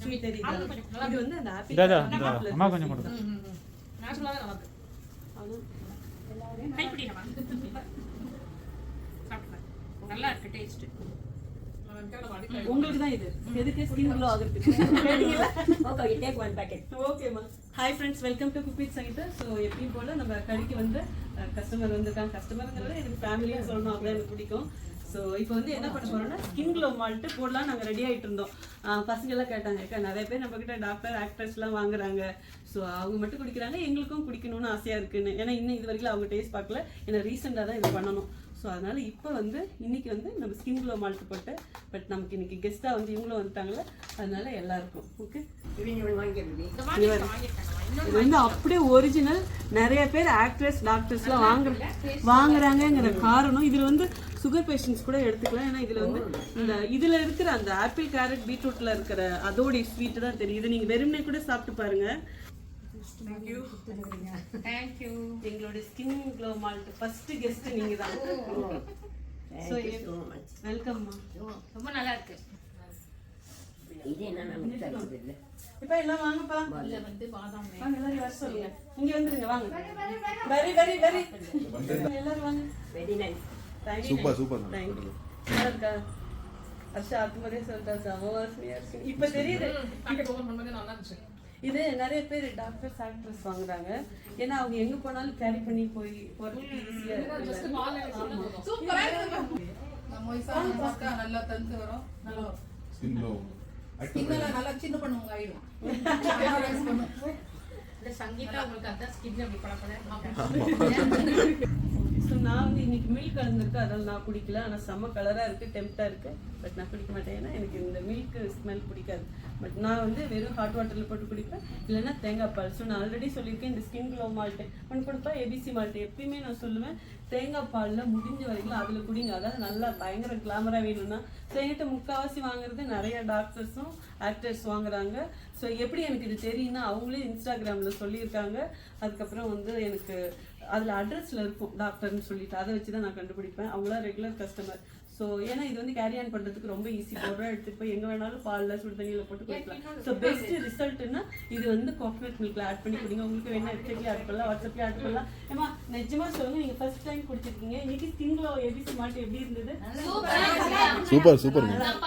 Sweet இது வந்து அந்த ஆப்பிள் அம்மா கொஞ்சம் கொடுங்க. தான். நேச்சுரலாகவே நல்லா இருக்கு அது கைப்பிடி நம்ம சாப்பிட்டேன் நல்லா இருக்கு டேஸ்ட் உங்களுக்கு தான் இது. எதுக்கு ஸ்கின் க்ளோ ஆகுறதுக்கு? Okay, you take one packet. ஓகேம்மா hi friends welcome to cook with Sangeetha so எப்பயும் போல நம்ம கடைக்கு வந்து கஸ்டமர் வந்திருக்காங்க. கஸ்டமருங்கிறத எனக்கு ஃபேமிலியும் சொல்லணும். அப்படிதான் எனக்கு பிடிக்கும். ஸோ இப்போ வந்து என்ன பண்ண போறோம்னா ஸ்கின் க்ளோ மால்ட்டு போடலாம் நாங்கள் ரெடி ஆகிட்டு இருந்தோம். ஆஹ் பசங்க எல்லாம் கேட்டாங்க அக்கா நிறைய பேர் நம்ம கிட்ட டாக்டர் ஆக்டர்ஸ்லாம் வாங்குறாங்க. ஸோ அவங்க மட்டும் குடிக்கிறாங்க எங்களுக்கும் குடிக்கணும்னு ஆசையாக இருக்குன்னு. ஏன்னா இன்னும் இது வரைக்கும் அவங்க டேஸ்ட் பார்க்கல. ஏன்னா ரீசெண்டாக தான் இது பண்ணணும். ஸோ அதனால இப்போ வந்து இன்னைக்கு வந்து நம்ம ஸ்கின் க்ளோ மால்ட் போட்டு பட் நமக்கு இன்னைக்கு கெஸ்ட்டாக வந்து இவங்களும் வந்துட்டாங்களே அதனால எல்லாருக்கும். ஓகே you இது வந்து அப்படியே ஒரிஜினல் நிறைய பேர் ஆக்ட்ரஸ் டாக்டர்ஸ்லாம் வாங்குற வாங்குறாங்கங்கிற காரணம். இதுல வந்து சுகர் பேஷண்ட்ஸ் கூட எடுத்துக்கலாம். ஏன்னா இதுல வந்து இந்த இதுல இருக்கிற அந்த ஆப்பிள் கேரட் பீட்ரூட்ல இருக்கிற அதோடைய ஸ்வீட் தான் தெரியும். இது நீங்க வெறுமனே கூட சாப்பிட்டு பாருங்க. தேங்க்யூ தேங்க்யூ எங்களோட skin glow malt first guest நீங்க தான். வெல்கம் ரொம்ப நல்லா இருக்கு. இது என்ன நமக்கு தருது இல்ல. இப்ப எல்லாம் வாங்கப்பா. இதுல வந்து பாதாம் வாங்க எல்லாரும் வர சொல்லுங்க. இங்க வந்துருங்க வாங்க. Very very very. எல்லாரும் வாங்க. வெரி நைஸ் சூப்பர் சூப்பர் நல்லா இருக்கா ஹர்ஷா ஆத்துமதே சொல்லிட்டா செம வாசனையா இருக்கு. இப்ப தெரியுது. இது நிறைய பேர் டாக்டர்ஸ் ஆக்ட்ரஸ் வாங்குறாங்க. ஏன்னா அவங்க எங்க போனாலும் கேரி பண்ணி போய் போறதுக்கு ஈஸியா இருக்கு சூப்பரா இருக்கு. நம்ம வயசான மக்கா நல்லா தந்து வரும். நல்லா ஸ்கின்னெல்லாம் நல்லா சின்ன பண்ணுவாங்க ஆயிடும் சங்கீதா உங்களுக்கு அதான் ஸ்கின் அப்படி பழப்பட ஸோ நான் வந்து இன்னைக்கு மில்க் கலந்துருக்கு அதனால் நான் குடிக்கல. ஆனால் செம்ம கலராக இருக்குது டெம்ப்டாக இருக்குது பட் நான் குடிக்க மாட்டேன். ஏன்னா எனக்கு இந்த மில்க் ஸ்மெல் பிடிக்காது. பட் நான் வந்து வெறும் ஹாட் வாட்டரில் போட்டு குடிப்பேன். இல்லைன்னா தேங்காய் பால். ஸோ நான் ஆல்ரெடி சொல்லியிருக்கேன் இந்த ஸ்கின் க்ளோ மால்ட்டு ஒன்று கொடுப்பா ஏபிசி மால்ட்டு எப்பயுமே நான் சொல்லுவேன் தேங்காய் பாலில் முடிஞ்ச வரைக்கும் அதில் குடிங்க. அதாவது நல்லா பயங்கர கிளாமராக வேணும்னா. ஸோ என்கிட்ட முக்கால்வாசி வாங்குறது நிறைய டாக்டர்ஸும் ஆக்டர்ஸ் வாங்குறாங்க. ஸோ எப்படி எனக்கு இது தெரியும்னா அவங்களே இன்ஸ்டாகிராமில் சொல்லியிருக்காங்க. அதுக்கப்புறம் வந்து எனக்கு அதில் அட்ரஸில் இருக்கும் டாக்டர்னு சொல்லிட்டு அதை வச்சு தான் நான் கண்டுபிடிப்பேன். அவங்களாம் ரெகுலர் கஸ்டமர் ஸோ ஏன்னா இது வந்து கேரி ஆன் பண்ணுறதுக்கு ரொம்ப ஈஸி பவுடராக எடுத்துட்டு போய் எங்கே வேணாலும் பாலில் சுடு தண்ணியில் போட்டு குடிக்கலாம். ஸோ பெஸ்ட் ரிசல்ட்னா இது வந்து கோகனட் மில்க்ல ஆட் பண்ணி குடிங்க. உங்களுக்கு வேணா வெப்சைட்லேயே ஆட் பண்ணலாம் வாட்ஸ்அப்லேயே ஆட் பண்ணலாம். ஏமா நிஜமா சொல்லுங்க நீங்கள் ஃபர்ஸ்ட் டைம் குடிச்சிருக்கீங்க. இன்னைக்கு ஸ்கின்ல ஏபிசி மாட்டு எப்படி இருந்தது? சூப்பர். சூப்பர். நான்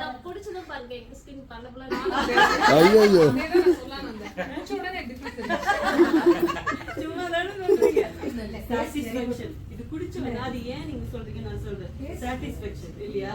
நான் குடிச்சதும் பாருங்க எங்க ஸ்கின் ஐயோ ஐயோ சும்மா தானே சொல்றீங்க. சாட்டிஸ்ஃபேக்ஷன் இது குடிச்சு வேணா அது ஏன் நீங்க சொல்றீங்க நான் சொல்றேன். சாட்டிஸ்ஃபேக்ஷன் இல்லையா?